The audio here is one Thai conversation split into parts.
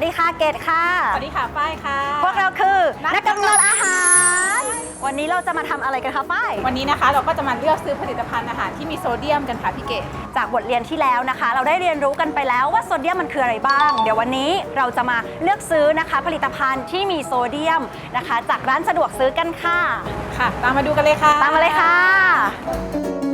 สวัสดีค่ะเกดค่ะ สวัสดีค่ะฝ้ายค่ะ พวกเราคือนันักกกำกำเนิเนิดดอาหาร วันนี้เราจะมาทำอะไรกันคะฝ้าย วันนี้นะคะเราก็จะมาเลือกซื้อผลิตภัณฑ์อาหารที่มีโซเดียมกันค่ะพี่เกดจากบทเรียนที่แล้วนะคะ เราได้เรียนรู้กันไปแล้วว่าโซเดียมมันคืออะไรบ้าง เดี๋ยววันนี้เราจะมาเลือกซื้อนะคะ ผลิตภัณฑ์ที่มีโซเดียมนะคะ จากร้านสะดวกซื้อกันค่ะ ค่ะ ตามมาดูกันเลยค่ะ ตามมาเลยค่ะ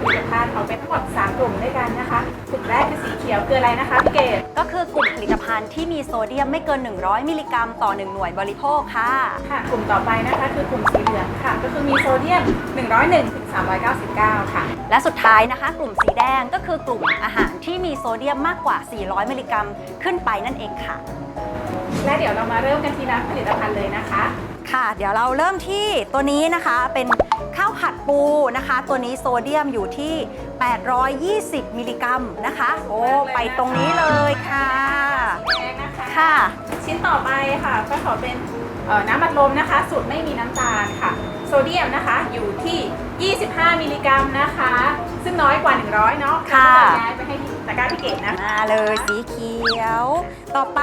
เราจะแบ่งผลิตภัณฑ์ออกเป็นทั้งหมด 3 กลุ่มด้วยกันนะคะ กลุ่มแรกคือสีเขียวคืออะไรนะคะพี่เกดก็คือกลุ่มผลิตภัณฑ์ที่มีโซเดียมไม่เกิน 100 มิลลิกรัมต่อ 1 หน่วยบริโภคค่ะ ค่ะ กลุ่มต่อไปนะคะคือกลุ่มสีเหลืองค่ะ ก็คือมีโซเดียม 101ถึง399 ค่ะ และสุดท้ายนะคะ กลุ่มสีแดงก็คือกลุ่มอาหารที่มีโซเดียมมากกว่า 400 มิลลิกรัม ขึ้นไปนั่นเองค่ะ และเดี๋ยวเรามาเริ่มกันทีละผลิตภัณฑ์เลยนะคะ ค่ะ เดี๋ยวเราเริ่มที่ตัวนี้นะคะเป็นข้าวผัดปูนะคะ ตัวนี้โซเดียมอยู่ที่ 820 มิลลิกรัมนะคะ โอ้ไปตรงนี้เลยค่ะแดงนะคะค่ะ ชิ้นต่อไปค่ะก็ขอเป็นเอ่อน้ำอัดลมนะคะ สูตรไม่มีน้ำตาลค่ะโซ เดียมนะคะ อยู่ที่ 25 มิลลิกรัมนะคะ ซึ่งน้อยกว่า 100 เนาะค่ะ เราก็จะย้ายไปให้ที่ตะกร้าพี่เกดนะคะ มาเลยสีเขียว ต่อไป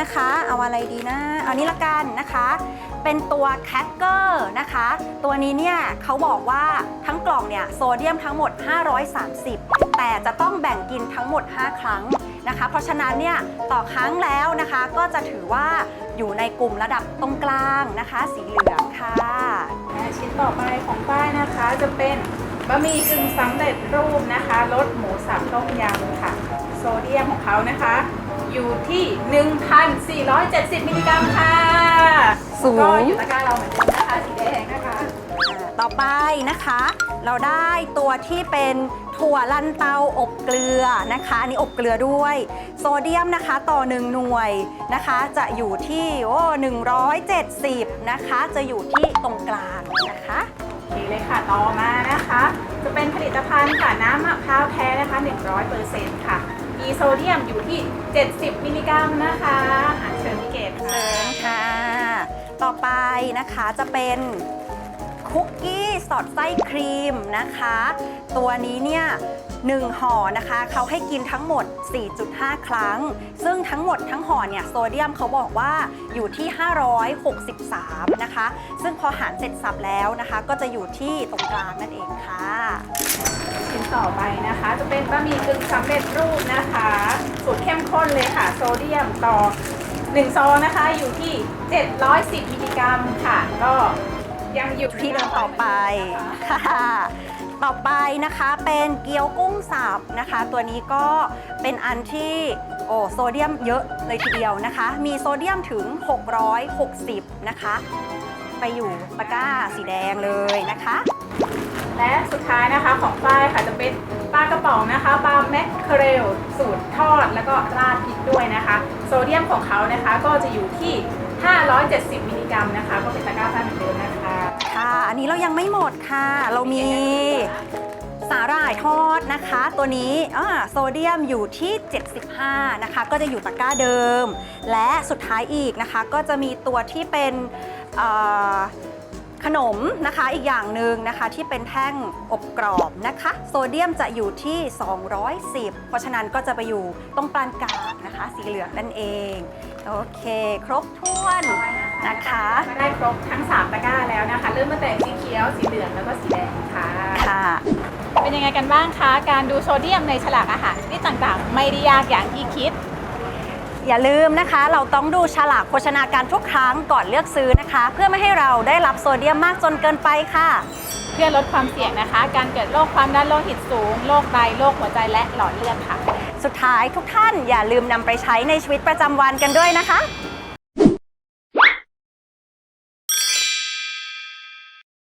นะคะ เอาอะไรดีนะ เอานี้ละกันนะคะ เป็นตัวแคคเกอร์นะคะ ตัวนี้เนี่ยเขาบอกว่าทั้งกล่องเนี่ยโซเดียมทั้งหมด 530 แต่จะต้องแบ่งกินทั้งหมด 5 ครั้งนะคะ เพราะฉะนั้นเนี่ยต่อครั้งแล้วนะคะ ก็จะถือว่าอยู่ในกลุ่มระดับตรงกลางนะคะ สีเหลือง ค่ะและชิ้นต่อไปของป้ายนะคะจะเป็นบะหมี่กึ่งสำเร็จรูปนะคะรสหมูสับต้มยำค่ะ โซเดียมของเขานะคะ อยู่ที่ 1,470มิลลิกรัมค่ะสูง ก็อยู่ตะกร้าเราเหมือนเดิมนะคะสีแดงนะคะอ่าต่อไปนะคะ เราได้ตัวที่เป็นถั่วลันเตาอบเกลือนะคะอันนี้อบเกลือด้วย โซเดียมนะคะต่อ 1 หน่วยนะคะ จะอยู่ที่โอ้170 นะคะ จะอยู่ที่ตรงกลางนะคะโอเคเลยค่ะต่อมานะคะ จะเป็นผลิตภัณฑ์ค่ะน้ำมะพร้าวแท้นะคะ 100%ค่ะมีโซเดียมอยู่ที่ 70 มิลลิกรัมนะคะเชิญพี่เกดเชิญค่ะ ต่อไปนะคะจะเป็น คุกกี้สอดไส้ครีมนะคะ ตัวนี้เนี่ยหนึ่งห่อนะคะเขาให้กินทั้งหมด 4.5 ครั้ง ซึ่งทั้งหมดทั้งห่อเนี่ยโซเดียมเขาบอกว่าอยู่ที่ 563 นะคะ ซึ่งพอหารเสร็จสับแล้วนะคะ ก็จะอยู่ที่ตรงกลางนั่นเองค่ะ ชิ้นต่อไปนะคะ จะเป็นบะหมี่กึ่งสำเร็จรูปนะคะ สูตรเข้มข้นเลยค่ะ โซเดียมต่อ1ซองนะคะอยู่ที่ 710มิลลิกรัมค่ะ ก็ ยังอยู่ที่เดิมต่อไปค่ะ ต่อไปนะคะเป็นเกี๊ยวกุ้งสับนะคะ ตัวนี้ก็เป็นอันที่โอ้โซเดียมเยอะเลยทีเดียวนะคะ มีโซเดียมถึง 660 นะคะ ไปอยู่ตะกร้าสีแดงเลยนะคะ และสุดท้ายนะคะของฝ้ายค่ะจะเป็นปลากระป๋องนะคะปลาแมคเคเรลสูตรทอดแล้วก็ราดพริกด้วยนะคะ โซเดียมของเขานะคะก็จะอยู่ที่ 570 มิลลิกรัมนะคะ ก็เป็นตะกร้าฝ้ายเหมือนเดิมนะคะ ค่ะ อันนี้เรายังไม่หมดค่ะ เรามีสาหร่ายทอดนะคะ ตัวนี้โซเดียมอยู่ที่ 75 นะคะ ก็จะอยู่ตะกร้าเดิม และสุดท้ายอีกนะคะ ก็จะมีตัวที่เป็นขนมนะคะอีกอย่างหนึ่งนะคะที่เป็นแท่งอบกรอบนะคะ โซเดียมจะอยู่ที่ 210 เพราะฉะนั้นก็จะไปอยู่ตรงปานกลางนะคะ สีเหลืองนั่นเอง โอเค ครบถ้วน นะคะก็ได้ครบทั้ง 3 ตะกร้าแล้วนะคะ เริ่มตั้งแต่สีเขียว สีเหลืองแล้วก็สีแดงค่ะค่ะ เป็นยังไงกันบ้างคะ การดูโซเดียมในฉลากอาหารชนิดต่างๆ ไม่ได้ยากอย่างที่คิด อย่าลืมนะคะ เราต้องดูฉลากโภชนาการทุกครั้งก่อนเลือกซื้อนะคะ เพื่อไม่ให้เราได้รับโซเดียมมากจนเกินไปค่ะ เพื่อลดความเสี่ยงนะคะ การเกิดโรคความดันโลหิตสูง โรคไต โรคหัวใจและหลอดเลือดค่ะ สุดท้ายทุกท่านอย่าลืมนำไปใช้ในชีวิตประจำวันกันด้วยนะคะ